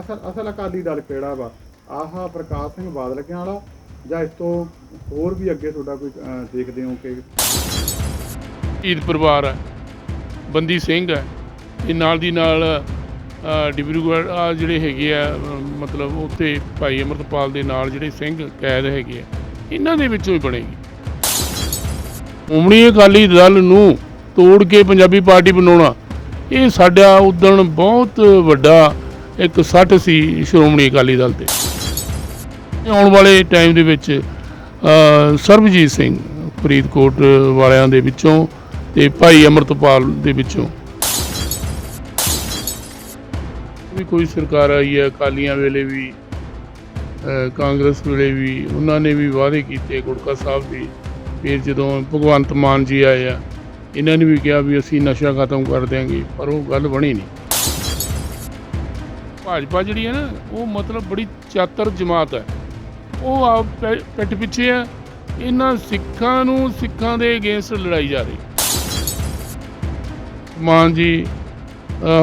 ਅਸਲ ਅਸਲ ਅਕਾਲੀ ਦਲ ਕਿਹੜਾ ਵਾ? ਆਹ ਪ੍ਰਕਾਸ਼ ਸਿੰਘ ਬਾਦਲ ਵਾਲਾ? ਜਾਂ ਇਸ ਤੋਂ ਹੋਰ ਵੀ ਅੱਗੇ ਤੁਹਾਡਾ ਕੋਈ ਅਹ, ਦੇਖਦੇ ਹੋ ਕਿ ਈਦ ਪਰਿਵਾਰ ਹੈ ਬੰਦੀ ਸਿੰਘ ਹੈ ਇਹ ਨਾਲ ਦੀ ਨਾਲ ਅ, ਡਿਬਰੂਗੜ੍ਹ ਆ ਜਿਹੜੇ ਹੈਗੇ ਆ ਅ, ਮਤਲਬ ਉੱਥੇ ਭਾਈ ਅਮਰਤਪਾਲ ਦੇ ਨਾਲ ਜਿਹੜੇ ਸਿੰਘ ਕੈਦ ਹੈਗੇ ਆ ਇਹਨਾਂ ਦੇ ਵਿੱਚੋਂ ਹੀ ਬਣੇਗੀ। ਉਮਣੀ ਅਕਾਲੀ ਦਲ ਨੂੰ ਤੋੜ ਕੇ ਪੰਜਾਬੀ ਪਾਰਟੀ ਬਣਾਉਣਾ ਇਹ ਸਾਡਾ ਉਦਣ ਬਹੁਤ ਵੱਡਾ ਇੱਕ ਸੱਟ ਸੀ ਸ਼੍ਰੋਮਣੀ ਅਕਾਲੀ ਦਲ ਤੇ। ਆਉਣ ਵਾਲੇ ਟਾਈਮ ਦੇ ਵਿੱਚ ਸਰਬਜੀਤ ਸਿੰਘ ਫਰੀਦਕੋਟ ਵਾਲਿਆਂ ਦੇ ਵਿੱਚੋਂ ਤੇ ਭਾਈ ਅਮਰਤਪਾਲ ਦੇ ਵਿੱਚੋਂ। ਵੀ ਕੋਈ ਸਰਕਾਰ ਆਈ ਹੈ, ਅਕਾਲੀਆਂ ਵੇਲੇ ਵੀ ਕਾਂਗਰਸ ਵੇਲੇ ਵੀ, ਉਹਨਾਂ ਨੇ ਵੀ ਵਾਅਦੇ ਕੀਤੇ, ਗੁੜਕਾ ਸਾਹਿਬ ਵੀ, ਫਿਰ ਜਦੋਂ ਭਗਵੰਤ ਮਾਨ ਜੀ ਆਏ ਆ, ਇਹਨਾਂ ਨੇ ਵੀ ਕਿਹਾ ਵੀ ਅਸੀਂ ਨਸ਼ਾ ਖਤਮ ਕਰ ਦਿਆਂਗੇ, ਪਰ ਉਹ ਗੱਲ ਬਣੀ ਨਹੀਂ। ਭਾਜਪਾ ਜਿਹੜੀ ਹੈ ਨਾ, ਉਹ ਮਤਲਬ ਬੜੀ ਚਾਤਰ ਜਮਾਤ ਹੈ। ਉਹ ਆਪ ਪੈ- ਪਿੱਠ ਪਿੱਛੇ ਆ ਇਹਨਾਂ ਸਿੱਖਾਂ ਨੂੰ ਸਿੱਖਾਂ ਦੇ ਅਗੇਂਸਟ ਲੜਾਈ ਜਾ ਰਹੀ। ਮਾਨ ਜੀ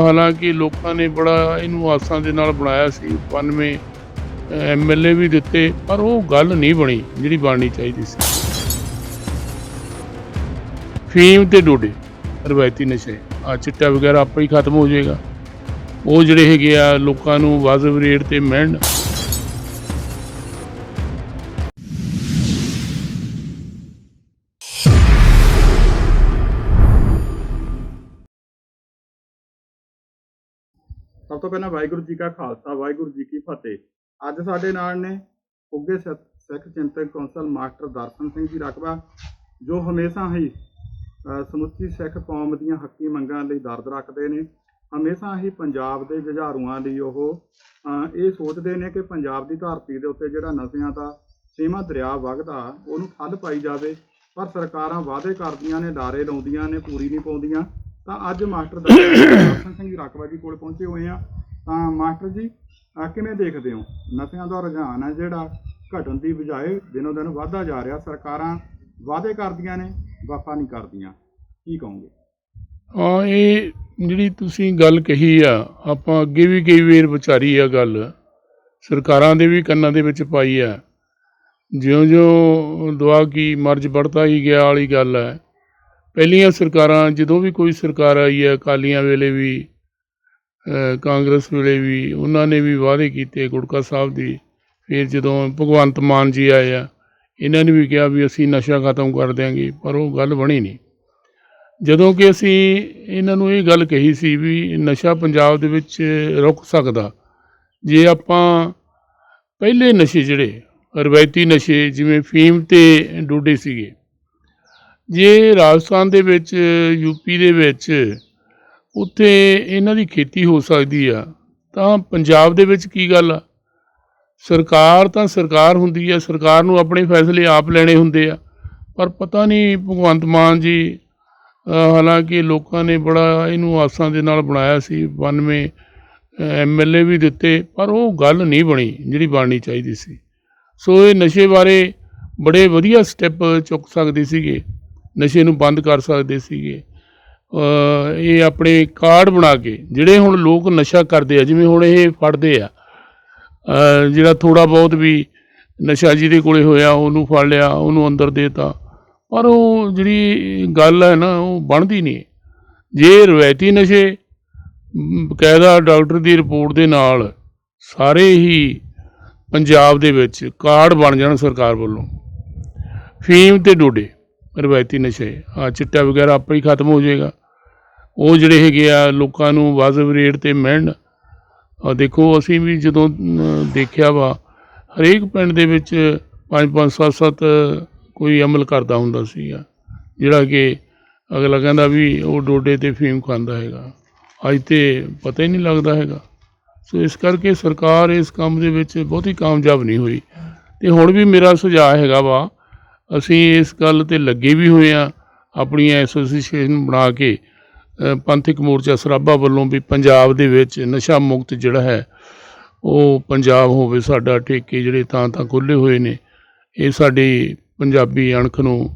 ਹਾਲਾਂਕਿ ਲੋਕਾਂ ਨੇ ਬੜਾ ਇਹਨੂੰ ਆਸਾਂ ਦੇ ਨਾਲ ਬਣਾਇਆ ਸੀ। 92 ਐਮਐਲਏ ਵੀ ਦਿੱਤੇ, ਪਰ ਉਹ ਗੱਲ ਨਹੀਂ ਬਣੀ ਜਿਹੜੀ ਬਣਨੀ ਚਾਹੀਦੀ ਸੀ। ਫੀਮ ਤੇ ਡੋਡੇ, ਰਵਾਇਤੀ ਨਸ਼ੇ। ਆ ਚਿੱਟਾ ਵਗੈਰਾ ਆਪੇ ਹੀ ਖਤਮ ਹੋ ਜਾਏਗਾ। ਉਹ ਜਿਹੜੇ ਹੈਗੇ ਆ ਲੋਕਾਂ ਨੂੰ ਵਾਜਬ ਰੇਟ ਤੇ ਮਿਲਣ। ਸਭ ਤੋਂ ਪਹਿਲਾਂ ਵਾਹਿਗੁਰੂ ਜੀ ਕਾ ਖਾਲਸਾ, ਵਾਹਿਗੁਰੂ ਜੀ ਕੀ ਫਤਿਹ। ਅੱਜ ਸਾਡੇ ਨਾਲ ਨੇ ਉੱਗੇ ਸਿ- ਸਿੱਖ ਚਿੰਤਕ ਕੌਂਸਲ ਮਾਸਟਰ ਦਰਸ਼ਨ ਸਿੰਘ ਜੀ ਰਕਬਾ, ਜੋ ਹਮੇਸ਼ਾ ਹੀ ਸਮੁੱਚੀ ਸਿੱਖ ਕੌਮ ਦੀਆਂ ਹੱਕੀ ਮੰਗਾਂ ਲਈ ਦਰਦ ਰੱਖਦੇ ਨੇ। ਹਮੇਸ਼ਾ ਹੀ ਪੰਜਾਬ ਦੇ ਜੁਝਾਰੂਆਂ ਲਈ ਉਹ ਇਹ ਸੋਚਦੇ ਨੇ ਕਿ ਪੰਜਾਬ ਦੀ ਧਰਤੀ ਦੇ ਉੱਤੇ ਜਿਹੜਾ ਨਸ਼ਿਆਂ ਦਾ ਸੀਮਾ ਦਰਿਆ ਵਗਦਾ, ਉਹਨੂੰ ਠੱਲ ਪਾਈ ਜਾਵੇ। ਪਰ ਸਰਕਾਰਾਂ ਵਾਅਦੇ ਕਰਦੀਆਂ ਨੇ ਲਾਰੇ ਲਾਉਂਦੀਆਂ ਨੇ, ਪੂਰੀ ਨਹੀਂ ਪਾਉਂਦੀਆਂ। ਤਾਂ ਅੱਜ ਮਾਸਟਰ ਦਰਸ਼ਨ ਸਿੰਘ ਜੀ ਰਕਬਾ ਜੀ ਕੋਲ ਪਹੁੰਚੇ ਹੋਏ ਆ। ਤਾਂ ਮਾਸਟਰ ਜੀ ਕਿਵੇਂ ਦੇਖਦੇ ਹੋ? ਨਸ਼ਿਆਂ ਦਾ ਰੁਝਾਨ ਹੈ ਜਿਹੜਾ, ਘਟਣ ਦੀ ਬਜਾਏ ਦਿਨੋ ਦਿਨ ਵਧਦਾ ਜਾ ਰਿਹਾ। ਸਰਕਾਰਾਂ ਵਾਅਦੇ ਕਰਦੀਆਂ ਨੇ ਵਫਾ ਨਹੀਂ ਕਰਦੀਆਂ। ਕੀ ਕਹੋਗੇ? ਹਾਂ, ਇਹ ਜਿਹੜੀ ਤੁਸੀਂ ਗੱਲ ਕਹੀ ਆ, ਆਪਾਂ ਅੱਗੇ ਵੀ ਕਈ ਵਾਰ ਵਿਚਾਰੀ ਆ ਗੱਲ, ਸਰਕਾਰਾਂ ਦੇ ਵੀ ਕੰਨਾਂ ਦੇ ਵਿੱਚ ਪਾਈ ਆ। ਜਿਉਂ-ਜਿਉਂ ਦੁਆ ਕੀ ਮਰਜ ਵੜਤਾ ਹੀ ਗਿਆ ਵਾਲੀ ਗੱਲ ਹੈ ਪਹਿਲੀਆਂ ਸਰਕਾਰਾਂ, ਜਦੋਂ ਵੀ ਕੋਈ ਸਰਕਾਰ ਆਈ ਹੈ ਅਕਾਲੀਆਂ ਵੇਲੇ ਵੀ ਕਾਂਗਰਸ ਵੇਲੇ ਵੀ, ਉਹਨਾਂ ਨੇ ਵੀ ਵਾਅਦੇ ਕੀਤੇ ਗੁੜਕਾ ਸਾਹਿਬ ਦੀ। ਫਿਰ ਜਦੋਂ ਭਗਵੰਤ ਮਾਨ ਜੀ ਆਏ ਆ, ਇਹਨਾਂ ਨੇ ਵੀ ਕਿਹਾ ਵੀ ਅਸੀਂ ਨਸ਼ਾ ਖਤਮ ਕਰ ਦਿਆਂਗੇ, ਪਰ ਉਹ ਗੱਲ ਬਣੀ ਨਹੀਂ। ਜਦੋਂ ਕਿ ਅਸੀਂ ਇਹਨਾਂ ਨੂੰ ਇਹ ਗੱਲ ਕਹੀ ਸੀ ਵੀ ਨਸ਼ਾ ਪੰਜਾਬ ਦੇ ਵਿੱਚ ਰੁਕ ਸਕਦਾ, ਜੇ ਆਪਾਂ ਪਹਿਲੇ ਨਸ਼ੇ ਜਿਹੜੇ, ਰਵਾਇਤੀ ਨਸ਼ੇ ਜਿਵੇਂ ਫੀਮ ਤੇ ਡੋਡੇ ਸੀਗੇ, ਜੇ ਰਾਜਸਥਾਨ ਦੇ ਵਿੱਚ ਯੂਪੀ ਦੇ ਵਿੱਚ ਉੱਥੇ ਇਹਨਾਂ ਦੀ ਖੇਤੀ ਹੋ ਸਕਦੀ ਆ, ਤਾਂ ਪੰਜਾਬ ਦੇ ਵਿੱਚ ਕੀ ਗੱਲ ਆ? ਸਰਕਾਰ ਤਾਂ ਸਰਕਾਰ ਹੁੰਦੀ ਆ, ਸਰਕਾਰ ਨੂੰ ਆਪਣੇ ਫੈਸਲੇ ਆਪ ਲੈਣੇ ਹੁੰਦੇ ਆ, ਪਰ ਪਤਾ ਨਹੀਂ ਭਗਵੰਤ ਮਾਨ ਜੀ ਹਾਲਾਂਕਿ ਲੋਕਾਂ ਨੇ ਬੜਾ ਇਹਨੂੰ ਆਸਾਂ ਦੇ ਨਾਲ ਬਣਾਇਆ ਸੀ 92 ਏ ਵੀ ਦਿੱਤੇ, ਪਰ ਉਹ ਗੱਲ ਨਹੀਂ ਬਣੀ ਜਿਹੜੀ ਬਣਨੀ ਚਾਹੀਦੀ ਸੀ। ਸੋ ਇਹ ਨਸ਼ੇ ਬਾਰੇ ਬੜੇ ਵਧੀਆ ਸਟੈਪ ਚੁੱਕ ਸਕਦੇ ਸੀਗੇ, ਨਸ਼ੇ ਨੂੰ ਬੰਦ ਕਰ ਸਕਦੇ ਸੀਗੇ। ਇਹ ਆਪਣੇ ਕਾਰਡ ਬਣਾ ਕੇ, ਜਿਹੜੇ ਹੁਣ ਲੋਕ ਨਸ਼ਾ ਕਰਦੇ ਆ, ਜਿਵੇਂ ਹੁਣ ਇਹ ਫੜਦੇ ਆ ਜਿਹੜਾ ਥੋੜਾ ਬਹੁਤ ਵੀ ਨਸ਼ਾ ਜਿਹਦੇ ਕੋਲੇ ਹੋਇਆ, ਉਹਨੂੰ ਫੜ ਲਿਆ, ਉਹਨੂੰ ਅੰਦਰ ਦੇਤਾ। ਪਰ ਉਹ ਜਿਹੜੀ ਗੱਲ ਹੈ ਨਾ, ਉਹ ਬਣਦੀ ਨਹੀਂ ਜੇ ਰਵਾਇਤੀ ਨਸ਼ੇ ਬਕਾਇਦਾ ਡਾਕਟਰ ਦੀ ਰਿਪੋਰਟ ਦੇ ਨਾਲ ਸਾਰੇ ਹੀ ਪੰਜਾਬ ਦੇ ਵਿੱਚ ਕਾਰਡ ਬਣ ਜਾਣ ਸਰਕਾਰ ਵੱਲੋਂ, ਫੀਮ ਤੇ ਡੋਡੇ, ਰਵਾਇਤੀ ਨਸ਼ੇ ਆ ਚਿੱਟਾ ਵਗੈਰਾ ਆਪੇ ਹੀ ਖਤਮ ਹੋ ਜਾਏਗਾ। ਉਹ ਜਿਹੜੇ ਹੈਗੇ ਆ, ਲੋਕਾਂ ਨੂੰ ਵਾਜਬ ਰੇਟ ਤੇ ਮਿਲਣ। ਆ ਦੇਖੋ, ਅਸੀਂ ਵੀ ਜਦੋਂ ਦੇਖਿਆ ਵਾ, ਹਰੇਕ ਪਿੰਡ ਦੇ ਵਿੱਚ ਪੰਜ ਪੰਜ, ਸੱਤ ਸੱਤ ਕੋਈ ਅਮਲ ਕਰਦਾ ਹੁੰਦਾ ਸੀਗਾ ਜਿਹੜਾ ਕਿ ਅਗਲਾ ਕਹਿੰਦਾ ਵੀ ਉਹ ਡੋਡੇ ਤੇ ਫੀਮ ਖਾਂਦਾ ਹੈਗਾ। ਅੱਜ ਤੇ ਪਤਾ ਹੀ ਨਹੀਂ ਲੱਗਦਾ ਹੈਗਾ। ਸੋ ਇਸ ਕਰਕੇ ਸਰਕਾਰ ਇਸ ਕੰਮ ਦੇ ਵਿੱਚ ਬਹੁਤੀ ਕਾਮਯਾਬ ਨਹੀਂ ਹੋਈ। ਤੇ ਹੁਣ ਵੀ ਮੇਰਾ ਸੁਝਾਅ ਹੈਗਾ ਵਾ, ਅਸੀਂ ਇਸ ਗੱਲ ਤੇ ਲੱਗੇ ਵੀ ਹੋਏ ਆ, ਆਪਣੀ ਐਸੋਸੀਏਸ਼ਨ ਬਣਾ ਕੇ ਪੰਥਕ ਮੋਰਚਾ ਸਰਾਭਾ ਵੱਲੋਂ ਵੀ ਪੰਜਾਬ ਦੇ ਵਿੱਚ ਨਸ਼ਾ ਮੁਕਤ ਜਿਹੜਾ ਹੈ, ਉਹ ਪੰਜਾਬ ਹੋਵੇ ਸਾਡਾ ਠੇਕੇ ਜਿਹੜੇ ਤਾਂ ਤਾਂ ਖੁੱਲੇ ਹੋਏ ਨੇ, ਇਹ ਸਾਡੀ ਪੰਜਾਬੀ ਅਣਖ ਨੂੰ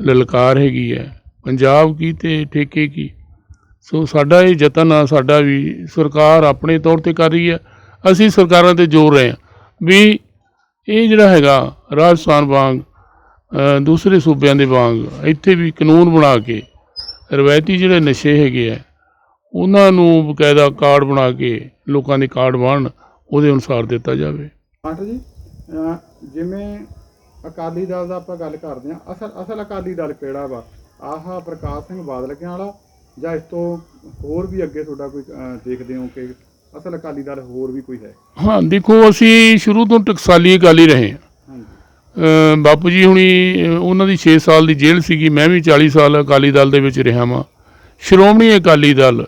ਲਲਕਾਰ ਹੈਗੀ ਹੈ। ਪੰਜਾਬ ਕੀ ਤੇ ਠੇਕੇ ਕੀ? ਸੋ ਸਾਡਾ ਇਹ ਯਤਨ ਆ, ਸਾਡਾ ਵੀ ਸਰਕਾਰ ਆਪਣੇ ਤੌਰ ਤੇ ਕਰ ਰਹੀ ਹੈ। ਅਸੀਂ ਸਰਕਾਰਾਂ ਤੇ ਜ਼ੋਰ ਰਹੇ ਹਾਂ। ਵੀ ਇਹ ਜਿਹੜਾ ਹੈਗਾ ਰਾਜਸਥਾਨ ਵਾਂਗ ਦੂਸਰੇ ਸੂਬਿਆਂ ਦੇ ਵਾਂਗ, ਇੱਥੇ ਵੀ ਕਾਨੂੰਨ ਬਣਾ ਕੇ ਰਵਾਇਤੀ ਜਿਹੜੇ ਨਸ਼ੇ ਹੈਗੇ ਆ, ਉਹਨਾਂ ਨੂੰ ਬਕਾਇਦਾ ਕਾਰਡ ਬਣਾ ਕੇ ਲੋਕਾਂ ਦੇ ਕਾਰਡ ਬਣਨ ਉਹਦੇ ਅਨੁਸਾਰ ਦਿੱਤਾ ਜਾਵੇ। ਜੀ ਜਿਵੇਂ ਅਕਾਲੀ ਦਲ ਦਾ ਆਪਾਂ ਗੱਲ ਕਰਦੇ ਹਾਂ। ਅਸਲ ਅਸਲ ਅਕਾਲੀ ਦਲ ਕਿਹੜਾ ਵਾ? ਆਹ ਪ੍ਰਕਾਸ਼ ਸਿੰਘ ਬਾਦਲ ਕਿਆਂ ਵਾਲਾ ਜਾਂ ਇਸ ਤੋਂ ਹੋਰ ਵੀ ਅੱਗੇ ਤੁਹਾਡਾ ਕੋਈ ਦੇਖਦੇ ਹੋ ਕਿ ਅਸਲ ਅਕਾਲੀ ਦਲ ਹੋਰ ਵੀ ਕੋਈ ਹੈ? ਹਾਂ ਦੇਖੋ ਅਸੀਂ ਸ਼ੁਰੂ ਤੋਂ ਟਕਸਾਲੀ ਅਕਾਲੀ ਰਹੇ ਹਾਂ। ਬਾਪੂ ਜੀ ਹੁਣੀ ਉਹਨਾਂ ਦੀ 6 ਸਾਲ ਦੀ ਜੇਲ੍ਹ ਸੀਗੀ ਮੈਂ ਵੀ 40 ਸਾਲ ਅਕਾਲੀ ਦਲ ਦੇ ਵਿੱਚ ਰਿਹਾ ਵਾਂ। ਸ਼੍ਰੋਮਣੀ ਅਕਾਲੀ ਦਲ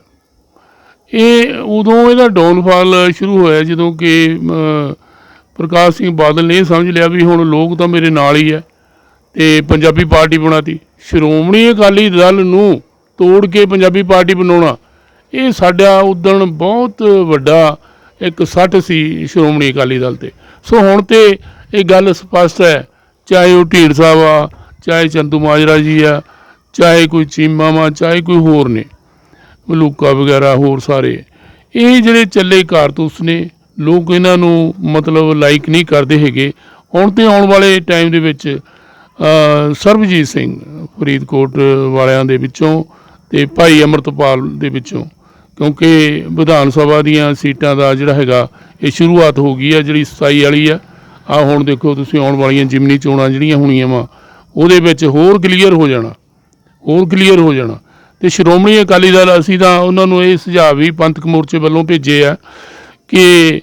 ਇਹ ਉਦੋਂ ਇਹਦਾ ਡਾਊਨਫਾਲ ਸ਼ੁਰੂ ਹੋਇਆ ਜਦੋਂ ਕਿ ਪ੍ਰਕਾਸ਼ ਸਿੰਘ ਬਾਦਲ ਨੇ ਇਹ ਸਮਝ ਲਿਆ ਵੀ ਹੁਣ ਲੋਕ ਤਾਂ ਮੇਰੇ ਨਾਲ ਹੀ ਹੈ ਤੇ ਪੰਜਾਬੀ ਪਾਰਟੀ ਬਣਾਤੀ। ਸ਼੍ਰੋਮਣੀ ਅਕਾਲੀ ਦਲ ਨੂੰ ਤੋੜ ਕੇ ਪੰਜਾਬੀ ਪਾਰਟੀ ਬਣਾਉਣਾ, ਇਹ ਸਾਡਾ ਉਦਣ ਬਹੁਤ ਵੱਡਾ ਇੱਕ ਸੱਟ ਸੀ ਸ਼੍ਰੋਮਣੀ ਅਕਾਲੀ ਦਲ ਤੇ। ਸੋ ਹੁਣ ਤੇ ਇਹ ਗੱਲ ਸਪਸ਼ਟ ਹੈ, ਚਾਹੇ ਉਹ ਢੀੜ ਸਾਹਿਬ ਆ, ਚਾਹੇ ਚੰਦੂ ਮਾਜਰਾ ਜੀ ਆ, ਚਾਹੇ ਕੋਈ ਚੀਮਾ ਵਾ ਚਾਹੇ ਕੋਈ ਹੋਰ ਨੇ, ਮਲੂਕਾ ਵਗੈਰਾ ਹੋਰ ਸਾਰੇ। ਇਹ ਜਿਹੜੇ ਚੱਲੇ ਕਾਰਤੂਸ ਨੇ ਲੋਕ ਇਹਨਾਂ ਨੂੰ ਮਤਲਬ ਲਾਈਕ ਨਹੀਂ ਕਰਦੇ ਹੈਗੇ। ਹੁਣ ਤੇ ਆਉਣ ਵਾਲੇ ਟਾਈਮ ਦੇ ਵਿੱਚ ਸਰਬਜੀਤ ਸਿੰਘ ਫਰੀਦਕੋਟ ਵਾਲਿਆਂ ਦੇ ਵਿੱਚੋਂ ਤੇ ਭਾਈ ਅਮਰਤਪਾਲ ਦੇ ਵਿੱਚੋਂ, ਕਿਉਂਕਿ ਵਿਧਾਨ ਸਭਾ ਦੀਆਂ ਸੀਟਾਂ ਦਾ ਜਿਹੜਾ ਹੈਗਾ, ਇਹ ਸ਼ੁਰੂਆਤ ਹੋ ਗਈ ਹੈ ਜਿਹੜੀ 27 ਵਾਲੀ ਆ। ਆ ਹੁਣ ਦੇਖੋ ਤੁਸੀਂ ਆਉਣ ਵਾਲੀਆਂ ਜਿਮਨੀ ਚੋਣਾਂ ਜਿਹੜੀਆਂ ਹੋਣੀਆਂ ਵਾ, ਉਹਦੇ ਵਿੱਚ ਹੋਰ ਕਲੀਅਰ ਹੋ ਜਾਣਾ, ਹੋਰ ਕਲੀਅਰ ਹੋ ਜਾਣਾ। ਤੇ ਸ਼੍ਰੋਮਣੀ ਅਕਾਲੀ ਦਲ, ਅਸੀਂ ਤਾਂ ਉਹਨਾਂ ਨੂੰ ਇਹ ਸੁਝਾਅ ਵੀ ਪੰਥਕ ਮੋਰਚੇ ਵੱਲੋਂ ਭੇਜੇ ਆ ਕਿ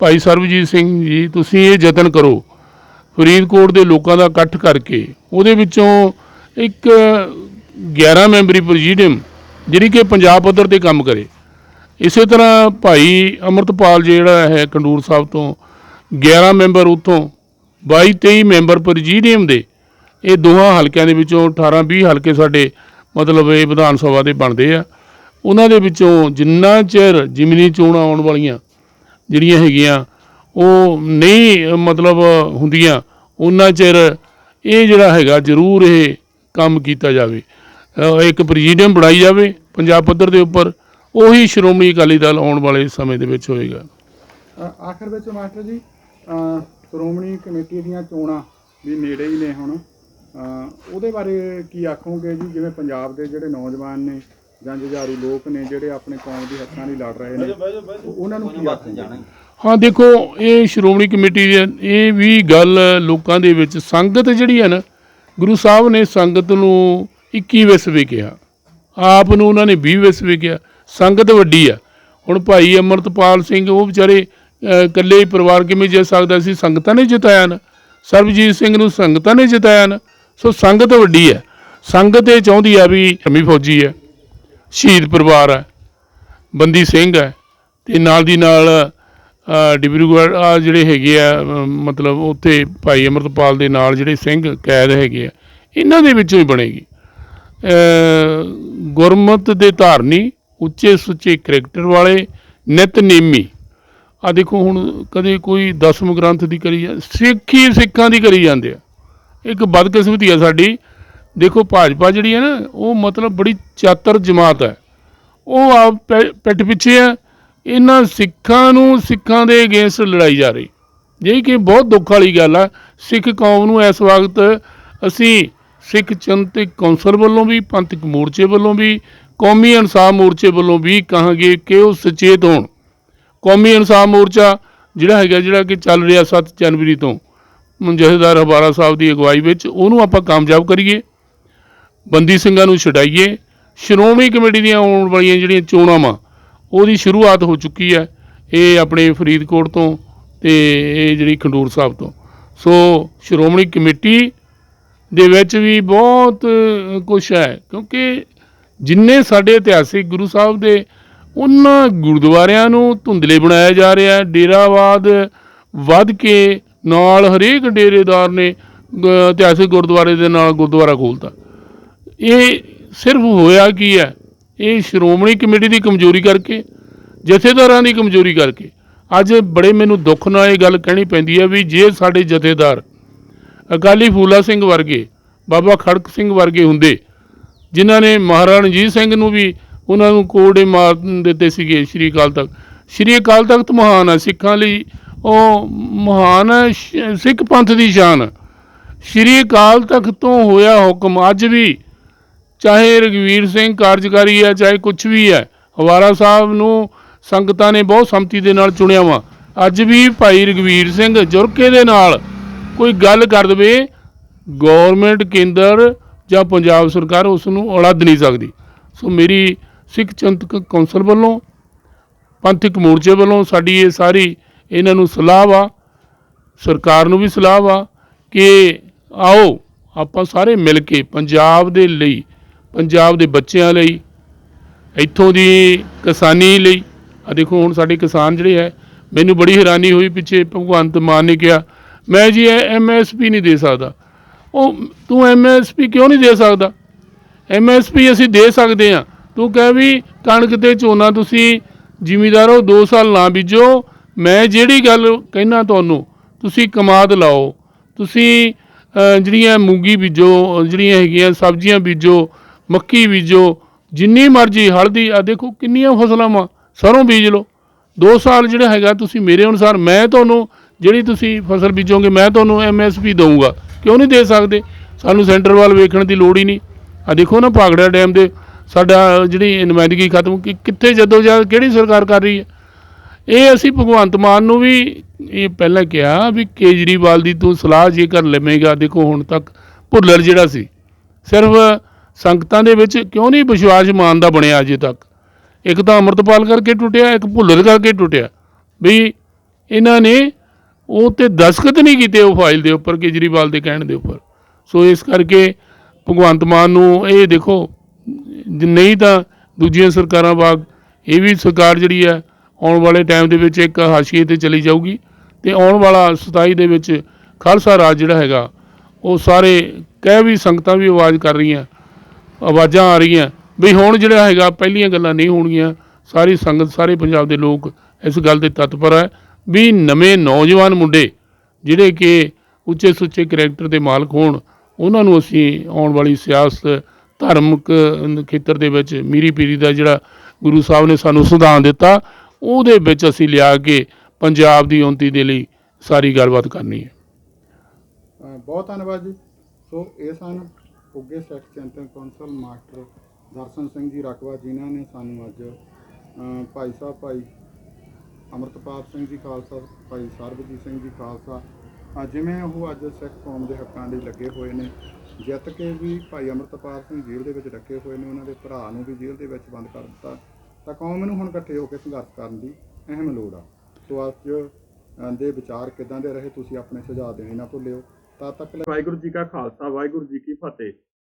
ਭਾਈ ਸਰਬਜੀਤ ਸਿੰਘ ਜੀ, ਤੁਸੀਂ ਇਹ ਯਤਨ ਕਰੋ। ਫਰੀਦਕੋਟ ਦੇ ਲੋਕਾਂ ਦਾ ਇਕੱਠ ਕਰਕੇ, ਉਹਦੇ ਵਿੱਚੋਂ ਇੱਕ 11 ਮੈਂਬਰੀ ਪ੍ਰੈਜ਼ੀਡੀਅਮ, ਜਿਹੜੀ ਕਿ ਪੰਜਾਬ ਪੱਧਰ ਤੇ ਕੰਮ ਕਰੇ। ਇਸੇ ਤਰ੍ਹਾਂ ਭਾਈ ਅਮਰਤਪਾਲ ਜਿਹੜਾ ਹੈ ਕੰਡੂਰ ਸਾਹਿਬ ਤੋਂ 11 ਮੈਂਬਰ ਉਥੋਂ 22 23 ਮੈਂਬਰ ਪ੍ਰੈਜ਼ੀਡੀਅਮ ਦੇ, ਇਹ ਦੋਹਾਂ ਹਲਕਿਆਂ ਦੇ ਵਿੱਚੋਂ 18 20 ਹਲਕੇ ਸਾਡੇ ਮਤਲਬ ਇਹ ਵਿਧਾਨ ਸਭਾ ਦੇ ਬਣਦੇ ਆ। ਉਹਨਾਂ ਦੇ ਵਿੱਚੋਂ ਜਿੰਨਾ ਚਿਰ ਜਿਮਨੀ ਚੋਣਾਂ ਆਉਣ ਵਾਲੀਆਂ ਜਿਹੜੀਆਂ ਹੈਗੀਆਂ ਉਹ ਨਹੀਂ ਮਤਲਬ ਹੁੰਦੀਆਂ। ਉਹਨਾਂ ਚਿਰ ਇਹ ਜਿਹੜਾ ਹੈਗਾ ਜ਼ਰੂਰ ਇਹ ਕੰਮ ਕੀਤਾ ਜਾਵੇ। ਇੱਕ ਪ੍ਰੈਜ਼ੀਡੀਅਮ ਬਣਾਈ ਜਾਵੇ ਪੰਜਾਬ ਪੱਧਰ ਦੇ ਉੱਪਰ ਉਹੀ ਸ਼੍ਰੋਮਣੀ ਅਕਾਲੀ ਦਲ ਆਉਣ ਵਾਲੇ ਸਮੇਂ ਦੇ ਵਿੱਚ ਹੋਏਗਾ। ਅ, ਆਖਰ ਵਿੱਚ ਮਾਸਟਰ ਜੀ ਸ਼੍ਰੋਮਣੀ ਕਮੇਟੀ ਦੀਆਂ ਚੋਣਾਂ ਵੀ ਨੇੜੇ ਹੀ ਨੇ ਹੁਣ। ਉਹਦੇ ਬਾਰੇ ਕੀ ਆਖੋਗੇ ਜੀ ਜਿਵੇਂ ਪੰਜਾਬ ਦੇ ਜਿਹੜੇ ਨੌਜਵਾਨ ਨੇ ਜਾਂ ਜੁਝਾਰੂ ਲੋਕ ਨੇ ਜਿਹੜੇ ਆਪਣੇ ਕੌਮ ਦੀ ਹੱਕਾਂ ਲਈ ਲੜ ਰਹੇ ਨੇ। ਉਹਨਾਂ ਨੂੰ ਕੀ ਆਖੋਗੇ? ਹਾਂ। ਦੇਖੋ ਇਹ ਸ਼੍ਰੋਮਣੀ ਕਮੇਟੀ ਦੀ ਇਹ ਵੀ ਗੱਲ ਲੋਕਾਂ ਦੇ ਵਿੱਚ ਸੰਗਤ ਜਿਹੜੀ ਹੈ ਨਾ ਗੁਰੂ ਸਾਹਿਬ ਨੇ ਸੰਗਤ ਨੂੰ 21 ਵਿਸਵੇ ਕਿਹਾ। ਆਪ ਨੂੰ ਉਹਨਾਂ ਨੇ 20 ਵਿਸਵੇ ਕਿਹਾ। ਸੰਗਤ ਵੱਡੀ ਆ। ਹੁਣ ਭਾਈ ਅਮਰਤਪਾਲ ਸਿੰਘ ਉਹ ਵਿਚਾਰੇ ਇਕੱਲੇ ਹੀ ਪਰਿਵਾਰ ਕਿਵੇਂ ਜਿੱਤ ਸਕਦਾ ਸੀ? ਸੰਗਤਾਂ ਨੇ ਜਿਤਾਇਆ ਨਾ। ਸਰਬਜੀਤ ਸਿੰਘ ਨੂੰ ਸੰਗਤਾਂ ਨੇ ਜਿਤਾਇਆ ਨਾ। ਸੋ ਸੰਗਤ ਵੱਡੀ ਹੈ ਸੰਗਤ ਇਹ ਚਾਹੁੰਦੀ ਆ ਵੀ ਹਮੀ ਫੌਜੀ ਹੈ ਸ਼ਹੀਦ ਪਰਿਵਾਰ ਹੈ ਬੰਦੀ ਸਿੰਘ ਹੈ ਤੇ ਨਾਲ ਦੀ ਨਾਲ ਅ, ਡਿਬਰੂਗੜ੍ਹ ਆ ਜਿਹੜੇ ਹੈਗੇ ਆ ਮਤਲਬ ਉੱਥੇ ਭਾਈ ਅਮਰਤਪਾਲ ਦੇ ਨਾਲ ਜਿਹੜੇ ਸਿੰਘ ਕੈਦ ਹੈਗੇ ਆ ਇਹਨਾਂ ਦੇ ਵਿੱਚੋਂ ਹੀ ਬਣੇਗੀ। ਅ, ਗੁਰਮਤ ਦੇ ਧਾਰਨੀ ਉੱਚੇ ਸੁੱਚੇ ਕਰੈਕਟਰ ਵਾਲੇ ਨਿਤਨੇਮੀ ਆ ਦੇਖੋ ਹੁਣ ਕਦੇ ਕੋਈ ਦਸਮ ਗ੍ਰੰਥ ਦੀ ਕਰੀ ਜਾ ਸਿੱਖੀ ਸਿੱਖਾਂ ਦੀ ਕਰੀ ਜਾਂਦੇ ਆ। ਇੱਕ ਬਦਕਿਸਮਤੀ ਆ ਸਾਡੀ ਦੇਖੋ ਭਾਜਪਾ ਜਿਹੜੀ ਹੈ ਨਾ, ਉਹ ਮਤਲਬ ਬੜੀ ਚਾਤਰ ਜਮਾਤ ਹੈ। ਉਹ ਆਪ ਪੈ- ਪਿੱਠ ਪਿੱਛੇ ਹੈ। ਇਹਨਾਂ ਸਿੱਖਾਂ ਨੂੰ ਸਿੱਖਾਂ ਦੇ ਅਗੇਂਸਟ ਲੜਾਈ ਜਾ ਰਹੀ। ਜਿਹੜੀ ਕਿ ਬਹੁਤ ਦੁੱਖ ਵਾਲੀ ਗੱਲ ਆ। ਸਿੱਖ ਕੌਮ ਨੂੰ ਇਸ ਵਕਤ ਅਸੀਂ ਸਿੱਖ ਚਿੰਤਕ ਕੌਂਸਲ ਵੱਲੋਂ ਵੀ, ਪੰਥਕ ਮੋਰਚੇ ਵੱਲੋਂ ਵੀ, ਕੌਮੀ ਇਨਸਾਫ ਮੋਰਚੇ ਵੱਲੋਂ ਵੀ ਕਹਾਂਗੇ ਕਿ ਉਹ ਸੁਚੇਤ ਹੋਣ। ਕੌਮੀ ਇਨਸਾਫ ਮੋਰਚਾ ਜਿਹੜਾ ਹੈਗਾ, ਜਿਹੜਾ ਕਿ ਚੱਲ ਰਿਹਾ 7 ਜਨਵਰੀ ਤੋਂ ਜਥੇਦਾਰ ਹਵਾਰਾ ਸਾਹਿਬ ਦੀ ਅਗਵਾਈ ਵਿੱਚ, ਉਹਨੂੰ ਆਪਾਂ ਕਾਮਯਾਬ ਕਰੀਏ। ਬੰਦੀ ਸਿੰਘਾਂ ਨੂੰ ਛਡਾਈਏ। ਸ਼੍ਰੋਮਣੀ ਕਮੇਟੀ ਦੀਆਂ ਆਉਣ ਵਾਲੀਆਂ ਜਿਹੜੀਆਂ ਚੋਣਾਂ ਵਾ ਉਹਦੀ ਸ਼ੁਰੂਆਤ ਹੋ ਚੁੱਕੀ ਹੈ ਇਹ ਆਪਣੇ ਫਰੀਦਕੋਟ ਤੋਂ ਤੇ ਇਹ ਜਿਹੜੀ ਖੰਡੂਰ ਸਾਹਿਬ ਤੋਂ। ਸੋ ਸ਼੍ਰੋਮਣੀ ਕਮੇਟੀ ਦੇ ਵਿੱਚ ਵੀ ਬਹੁਤ ਕੁਝ ਹੈ ਕਿਉਂਕਿ ਜਿੰਨੇ ਸਾਡੇ ਇਤਿਹਾਸਿਕ ਗੁਰੂ ਸਾਹਿਬ ਦੇ ਉਹਨਾਂ ਗੁਰਦੁਆਰਿਆਂ ਨੂੰ ਧੁੰਦਲੇ ਬਣਾਇਆ ਜਾ ਰਿਹਾ ਹੈ। ਡੇਰਾਵਾਦ ਵੱਧ ਕੇ ਨਾਲ ਹਰੇਕ ਡੇਰੇਦਾਰ ਨੇ ਅ, ਇਤਿਹਾਸਿਕ ਗੁਰਦੁਆਰੇ ਦੇ ਨਾਲ ਗੁਰਦੁਆਰਾ ਖੋਲ੍ਹਤਾ ਇਹ ਸਿਰਫ ਹੋਇਆ ਕੀ ਹੈ? ਇਹ ਸ਼੍ਰੋਮਣੀ ਕਮੇਟੀ ਦੀ ਕਮਜ਼ੋਰੀ ਕਰਕੇ, ਜਥੇਦਾਰਾਂ ਦੀ ਕਮਜ਼ੋਰੀ ਕਰਕੇ। ਅੱਜ ਬੜੇ ਮੈਨੂੰ ਦੁੱਖ ਨਾਲ ਇਹ ਗੱਲ ਕਹਿਣੀ ਪੈਂਦੀ ਹੈ ਵੀ ਜੇ ਸਾਡੇ ਜਥੇਦਾਰ ਅਕਾਲੀ ਫੂਲਾ ਸਿੰਘ ਵਰਗੇ, ਬਾਬਾ ਖੜਕ ਸਿੰਘ ਵਰਗੇ ਹੁੰਦੇ, ਜਿਨ੍ਹਾਂ ਨੇ ਮਹਾਰਾਣਾ ਰਣਜੀਤ ਸਿੰਘ ਨੂੰ ਵੀ ਉਹਨਾਂ ਨੂੰ ਕੋੜੇ ਮਾਰ ਦਿੱਤੇ ਸੀਗੇ ਸ਼੍ਰੀ ਅਕਾਲ ਤੱਕ ਸ਼੍ਰੀ ਅਕਾਲ ਤਖਤ ਮਹਾਨ ਹੈ ਸਿੱਖਾਂ ਲਈ, ਉਹ ਮਹਾਨ ਹੈ ਸਿੱਖ ਪੰਥ ਦੀ ਸ਼ਾਨ ਸ਼੍ਰੀ ਅਕਾਲ ਤਖਤ ਤੋਂ ਹੋਇਆ ਹੁਕਮ ਅੱਜ ਵੀ ਚਾਹੇ ਰਗਵੀਰ ਸਿੰਘ ਕਾਰਜਕਾਰੀ ਹੈ, ਚਾਹੇ ਕੁਝ ਵੀ ਹੈ ਹਵਾਰਾ ਸਾਹਿਬ ਨੂੰ ਸੰਗਤਾਂ ਨੇ ਬਹੁਤ ਸੰਮਤੀ ਦੇ ਨਾਲ ਚੁਣਿਆ ਵਾ। ਅੱਜ ਵੀ ਭਾਈ ਰਗਵੀਰ ਸਿੰਘ ਜੁਰਕੇ ਦੇ ਨਾਲ ਕੋਈ ਗੱਲ ਕਰ ਦਵੇ ਗਵਰਨਮੈਂਟ ਕੇਂਦਰ ਜਾਂ ਪੰਜਾਬ ਸਰਕਾਰ ਉਸ ਨੂੰ ਉਲੱਦ ਨਹੀਂ ਸਕਦੀ। ਸੋ ਮੇਰੀ ਸਿੱਖ ਚੰਤਕ ਕੌਂਸਲ ਵੱਲੋਂ ਪੰਥਕ ਮੋਰਚੇ ਵੱਲੋਂ ਸਾਡੀ ਇਹ ਸਾਰੀ ਇਹਨਾਂ ਨੂੰ ਸਲਾਹ ਵਾ, ਸਰਕਾਰ ਨੂੰ ਵੀ ਸਲਾਹ ਵਾ ਕਿ ਆਓ, ਆਪਾਂ ਸਾਰੇ ਮਿਲ ਕੇ ਪੰਜਾਬ ਦੇ ਲਈ ਪੰਜਾਬ ਦੇ ਬੱਚਿਆਂ ਲਈ, ਇੱਥੋਂ ਦੀ ਕਿਸਾਨੀ ਲਈ। ਆ ਦੇਖੋ, ਹੁਣ ਸਾਡੇ ਕਿਸਾਨ ਜਿਹੜੇ ਹੈ, ਮੈਨੂੰ ਬੜੀ ਹੈਰਾਨੀ ਹੋਈ ਪਿੱਛੇ ਭਗਵੰਤ ਮਾਨ ਨੇ ਕਿਹਾ, ਮੈਂ ਜੀ ਐਮਐਸਪੀ ਨਹੀਂ ਦੇ ਸਕਦਾ। ਉਹ, ਤੂੰ ਐਮਐਸਪੀ ਕਿਉਂ ਨਹੀਂ ਦੇ ਸਕਦਾ? ਐਮਐਸਪੀ ਅਸੀਂ ਦੇ ਸਕਦੇ ਹਾਂ। ਤੂੰ ਕਹਿ ਵੀ, ਕਣਕ ਤੇ ਝੋਨਾ ਤੁਸੀਂ ਜ਼ਿਮੀਦਾਰੋ 2 ਸਾਲ ਨਾ ਬੀਜੋ। ਮੈਂ ਜਿਹੜੀ ਗੱਲ ਕਹਿਣਾ ਤੁਹਾਨੂੰ, ਤੁਸੀਂ ਕਮਾਦ ਲਾਓ। ਤੁਸੀਂ ਜਿਹੜੀਆਂ ਮੂੰਗੀ ਬੀਜੋ, ਜਿਹੜੀਆਂ ਹੈਗੀਆਂ ਸਬਜ਼ੀਆਂ ਬੀਜੋ ਮੱਕੀ ਬੀਜੋ, ਜਿੰਨੀ ਮਰਜ਼ੀ ਹਲਦੀ ਆ ਦੇਖੋ ਕਿੰਨੀਆਂ ਫਸਲਾਂ ਵਾ, ਸਰੋਂ ਬੀਜ ਲਓ। 2 ਸਾਲ ਜਿਹੜਾ ਹੈਗਾ ਤੁਸੀਂ ਮੇਰੇ ਅਨੁਸਾਰ ਮੈਂ ਤੁਹਾਨੂੰ ਜਿਹੜੀ ਤੁਸੀਂ ਫਸਲ ਬੀਜੋਗੇ, ਮੈਂ ਤੁਹਾਨੂੰ ਐਮਐਸਪੀ ਦਊਂਗਾ। ਕਿਉਂ ਨਹੀਂ ਦੇ ਸਕਦੇ? ਸਾਨੂੰ ਸੈਂਟਰ ਵੱਲ ਵੇਖਣ ਦੀ ਲੋੜ ਹੀ ਨਹੀਂ। ਆ ਦੇਖੋ ਨਾ ਭਾਗੜਾ ਡੈਮ ਦੇ, ਸਾਡਾ ਜਿਹੜੀ ਨੁਮਾਇੰਦਗੀ ਖਤਮ ਕਿ ਕਿੱਥੇ ਜਦੋਂ ਜਦ ਕਿਹੜੀ ਸਰਕਾਰ ਕਰ ਰਹੀ ਹੈ? ਇਹ ਅਸੀਂ ਭਗਵੰਤ ਮਾਨ ਨੂੰ ਵੀ ਇਹ ਪਹਿਲਾਂ ਕਿਹਾ ਵੀ ਕੇਜਰੀਵਾਲ ਦੀ ਤੂੰ ਸਲਾਹ ਜੇਕਰ ਲਵੇਂਗਾ, ਦੇਖੋ ਹੁਣ ਤੱਕ ਭੁੱਲਰ ਜਿਹੜਾ ਸੀ, ਸਿਰਫ ਸੰਗਤਾਂ ਦੇ ਵਿੱਚ ਕਿਉਂ ਨਹੀਂ ਵਿਸ਼ਵਾਸ ਮਾਨ ਦਾ ਬਣਿਆ ਅਜੇ ਤੱਕ? ਇੱਕ ਤਾਂ ਅੰਮ੍ਰਿਤਪਾਲ ਕਰਕੇ ਟੁੱਟਿਆ, ਇੱਕ ਭੁੱਲਰ ਕਰਕੇ ਟੁੱਟਿਆ। ਵੀ ਇਹਨਾਂ ਨੇ ਉਹ ਤੇ ਦਸਖਤ ਨਹੀਂ ਕੀਤੇ ਉਹ ਫਾਈਲ ਦੇ ਉੱਪਰ, ਕੇਜਰੀਵਾਲ ਦੇ ਕਹਿਣ ਦੇ ਉੱਪਰ। ਸੋ ਇਸ ਕਰਕੇ ਭਗਵੰਤ ਮਾਨ ਨੂੰ ਇਹ ਦੇਖੋ ਨਹੀਂ ਤਾਂ ਦੂਜੀਆਂ ਸਰਕਾਰਾਂ ਵਾਂਗ ਇਹ ਵੀ ਸਰਕਾਰ ਜਿਹੜੀ ਹੈ, ਆਉਣ ਵਾਲੇ ਟਾਈਮ ਦੇ ਵਿੱਚ ਇੱਕ ਹਾਸ਼ੀਏ ਤੇ ਚਲੀ ਜਾਊਗੀ ਤੇ ਆਉਣ ਵਾਲਾ 27 ਦੇ ਵਿੱਚ ਖਾਲਸਾ ਰਾਜ ਜਿਹੜਾ ਹੈਗਾ, ਉਹ ਸਾਰੇ ਕਹਿ ਵੀ ਸੰਗਤਾਂ ਵੀ ਆਵਾਜ਼ ਕਰ ਰਹੀਆਂ। ਆਵਾਜ਼ਾਂ ਆ ਰਹੀਆਂ। ਵੀ ਹੁਣ ਜਿਹੜਾ ਹੈਗਾ, ਪਹਿਲੀਆਂ ਗੱਲਾਂ ਨਹੀਂ ਹੋਣਗੀਆਂ। ਸਾਰੀ ਸੰਗਤ, ਸਾਰੇ ਪੰਜਾਬ ਦੇ ਲੋਕ ਇਸ ਗੱਲ ਦੇ ਤਤਪਰ ਹੈ ਵੀ ਨਵੇਂ ਨੌਜਵਾਨ ਮੁੰਡੇ ਜਿਹੜੇ ਕਿ ਉੱਚੇ ਸੁੱਚੇ ਕਰੈਕਟਰ ਦੇ ਮਾਲਕ ਹੋਣ, ਉਹਨਾਂ ਨੂੰ ਅਸੀਂ ਆਉਣ ਵਾਲੀ ਸਿਆਸਤ, ਧਾਰਮਿਕ ਖੇਤਰ ਦੇ ਵਿੱਚ ਮੀਰੀ ਪੀਰੀ ਦਾ ਜਿਹੜਾ ਗੁਰੂ ਸਾਹਿਬ ਨੇ ਸਾਨੂੰ ਸੰਵਿਧਾਨ ਦਿੱਤਾ, ਉਹਦੇ ਵਿੱਚ ਅਸੀਂ ਲਿਆ ਕੇ ਪੰਜਾਬ ਦੀ ਉન્નਤੀ ਦੇ ਲਈ ਸਾਰੀ ਗੱਲਬਾਤ ਕਰਨੀ ਹੈ। ਬਹੁਤ ਧੰਨਵਾਦ ਜੀ। ਸੋ ਇਹ ਸਨ ਉੱਗੇ ਸਿੱਖ ਚਿੰਤਨ ਕੌਂਸਲ ਮਾਸਟਰ ਦਰਸ਼ਨ ਸਿੰਘ ਜੀ ਰਕਵਾ ਜਿਨ੍ਹਾਂ ਨੇ ਸਾਨੂੰ ਅੱਜ ਭਾਈ ਸਾਹਿਬ, ਭਾਈ ਅਮਰਤਪਾਲ ਸਿੰਘ ਜੀ ਖਾਲਸਾ, ਭਾਈ ਸਰਬਜੀਤ ਸਿੰਘ ਜੀ ਖਾਲਸਾ ਜਿਵੇਂ ਉਹ ਅੱਜ ਸਿੱਖ ਕੌਮ ਦੇ ਹੱਕਾਂ ਲਈ ਲੱਗੇ ਹੋਏ ਨੇ, ਜਿੱਤ ਕੇ ਵੀ ਭਾਈ ਅਮਰਤਪਾਲ ਸਿੰਘ ਜੇਲ੍ਹ ਦੇ ਵਿੱਚ ਰੱਖੇ ਹੋਏ ਨੇ, ਉਹਨਾਂ ਦੇ ਭਰਾ ਨੂੰ ਵੀ ਜੇਲ੍ਹ ਦੇ ਵਿੱਚ ਬੰਦ ਕਰ ਦਿੱਤਾ, ਤਾਂ ਕੌਮ ਨੂੰ ਹੁਣ ਇਕੱਠੇ ਹੋ ਕੇ ਸੰਘਰਸ਼ ਕਰਨ ਦੀ ਅਹਿਮ ਲੋੜ ਆ। ਸੋ ਅੱਜ ਦੇ ਵਿਚਾਰ ਕਿਦਾਂ ਦੇ ਰਹੇ, ਤੁਸੀਂ ਆਪਣੇ ਸੁਝਾਅ ਦੇਣੇ ਨਾ ਭੁੱਲਿਓ ਤਦ ਤੱਕ ਵਾਹਿਗੁਰੂ ਜੀ ਕਾ ਖਾਲਸਾ ਵਾਹਿਗੁਰੂ ਜੀ ਕੀ ਫਤਿਹ।